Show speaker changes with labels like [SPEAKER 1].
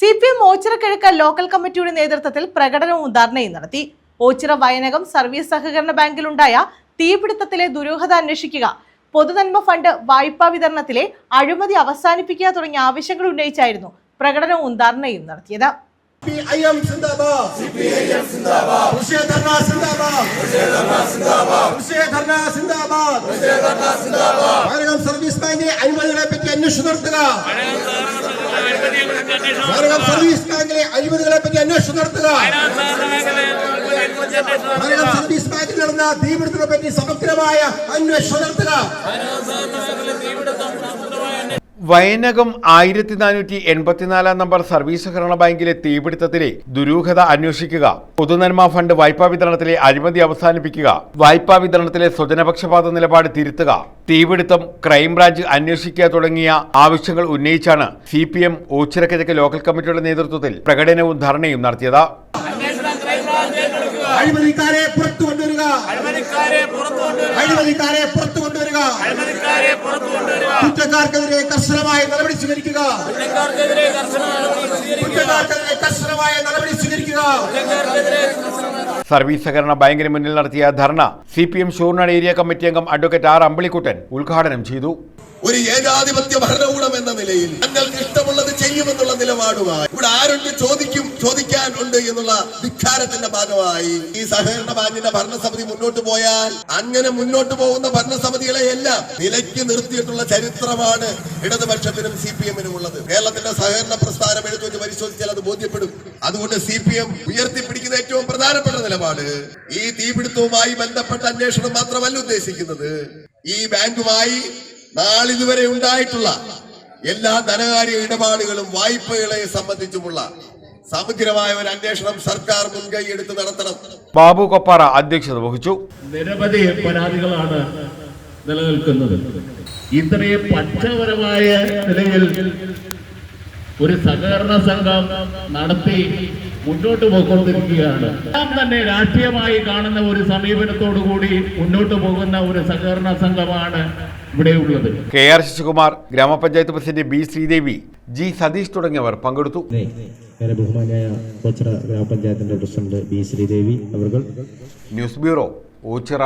[SPEAKER 1] C P M Ochirakkizhakku local കമ്മിറ്റിയുടെ നേതൃത്വത്തിൽ പ്രകടനവും ധർണയും നടത്തി. ഓച്ചിറ വയനകം സർവീസ് സഹകരണ ബാങ്കിലുണ്ടായ തീപിടുത്തത്തിലെ ദുരൂഹത അന്വേഷിക്കുക പൊതുനന്മ ഫണ്ട് വായ്പാ വിതരണത്തിലെ അഴിമതി അവസാനിപ്പിക്കുക തുടങ്ങിയ ആവശ്യങ്ങൾ ഉന്നയിച്ചായിരുന്നു പ്രകടനവും ധർണയും നടത്തിയത്.
[SPEAKER 2] സർവീസ് ബാങ്കിലെ അഴിമതികളെ പറ്റി അന്വേഷണം നടത്തുക. സർവീസ് ബാങ്കിലെ അഴിമതികളെ പറ്റി അന്വേഷണം നടത്തുക. സർവീസ് ബാങ്കിൽ നടന്ന തീപിടുത്തത്തെ പറ്റി സമഗ്രമായ അന്വേഷണം നടത്തുക.
[SPEAKER 3] വയനകം ആയിരത്തി നാനൂറ്റി എൺപത്തിനാലാം നമ്പർ സർവീസ് സഹകരണ ബാങ്കിലെ തീപിടുത്തത്തിലെ ദുരൂഹത അന്വേഷിക്കുക. പൊതുനന്മ ഫണ്ട് വായ്പാ വിതരണത്തിലെ അഴിമതി അവസാനിപ്പിക്കുക. വായ്പാ വിതരണത്തിലെ സ്വജനപക്ഷപാത നിലപാട് തിരുത്തുക. തീപിടുത്തം ക്രൈംബ്രാഞ്ച് അന്വേഷിക്കുക തുടങ്ങിയ ആവശ്യങ്ങൾ ഉന്നയിച്ചാണ് C P M Ochirakkizhakku local കമ്മിറ്റിയുടെ നേതൃത്വത്തിൽ പ്രകടനവും ധർണയും നടത്തിയത്.
[SPEAKER 2] അഴിമതിക്കാരെ പുറത്തു കൊണ്ടുവരിക. അഴിമതിക്കാരെ പുറത്തു കൊണ്ടുവരിക. കുറ്റക്കാർക്കെതിരെ കർശനമായ നടപടി സ്വീകരിക്കുക. കുറ്റക്കാർക്കെതിരെ കർശനമായ നടപടി സ്വീകരിക്കുക.
[SPEAKER 3] സർവീസ് സഹകരണ ബാങ്കിന് മുന്നിൽ നടത്തിയ dharna C P M Shooranad area committee അംഗം അഡ്വക്കേറ്റ് ആർ അമ്പിളിക്കുട്ടൻ ഉദ്ഘാടനം ചെയ്തു.
[SPEAKER 4] ഒരു ഏകാധിപത്യ ഭരണകൂടം എന്ന നിലയിൽ ഞങ്ങൾക്ക് ഇഷ്ടമുള്ളത് ചെയ്യുമെന്നുള്ള നിലപാടുമായി. ഇവിടെ ആരുണ്ട് ചോദിക്കും ചോദിക്കാൻ ഉണ്ട് എന്നുള്ള ധിക്കാരത്തിന്റെ ഭാഗമായി. ഈ സഹകരണ ബാങ്കിന്റെ ഭരണസമിതി മുന്നോട്ട് പോയാൽ അങ്ങനെ മുന്നോട്ട് പോകുന്ന ഭരണസമിതികളെ എല്ലാം നിലയ്ക്ക് നിർത്തിയിട്ടുള്ള ചരിത്രമാണ് ഇടതുപക്ഷത്തിനും സി പി എമ്മിനും ഉള്ളത്. കേരളത്തിന്റെ സഹകരണ പ്രസ്ഥാനം എടുത്തുവെച്ച് പരിശോധിച്ചാൽ അത് ബോധ്യപ്പെടും. അതുകൊണ്ട് സി പി എം ഉയർത്തിപ്പിടിക്കുന്ന ഏറ്റവും പ്രധാനപ്പെട്ട നിലപാട് ഈ തീപിടുത്തവുമായി ബന്ധപ്പെട്ട അന്വേഷണം മാത്രമല്ല ഉദ്ദേശിക്കുന്നത്. ഈ ബാങ്കുമായി നാളിതുവരെ ഉണ്ടായിട്ടുള്ള എല്ലാ ധനകാര്യ ഇടപാടുകളും വായ്പകളെ സംബന്ധിച്ചുമുള്ള സമഗ്രമായ ഒരു അന്വേഷണം സർക്കാർ മുൻകൈ എടുത്ത് നടത്തണം.
[SPEAKER 3] ബാബു കൊപ്പാറ അധ്യക്ഷത വഹിച്ചു.
[SPEAKER 5] നിരവധി പരാതികളാണ് നിലനിൽക്കുന്നത്. ഇത്രയും പച്ചപരമായ നിലയിൽ ഒരു സഹകരണ സംഘം നടത്തി മുന്നോട്ട് പോയിക്കൊണ്ടിരിക്കുകയാണ്. എല്ലാം തന്നെ രാഷ്ട്രീയമായി കാണുന്ന ഒരു സമീപനത്തോടു കൂടി മുന്നോട്ട് പോകുന്ന ഒരു സഹകരണ സംഘമാണ് ഇവിടെ ഉള്ളത്.
[SPEAKER 3] K R Sasikumar grama panchayat president B Sreedevi G Satheesh തുടങ്ങിയവർ പങ്കെടുത്തു.
[SPEAKER 6] ബഹുമാനായ കൊച്ചറ ഗ്രാമപഞ്ചായത്തിന്റെ പ്രസിഡന്റ് ബി ശ്രീദേവി അവർ
[SPEAKER 3] ന്യൂസ് ബ്യൂറോ ഓച്ചിറ.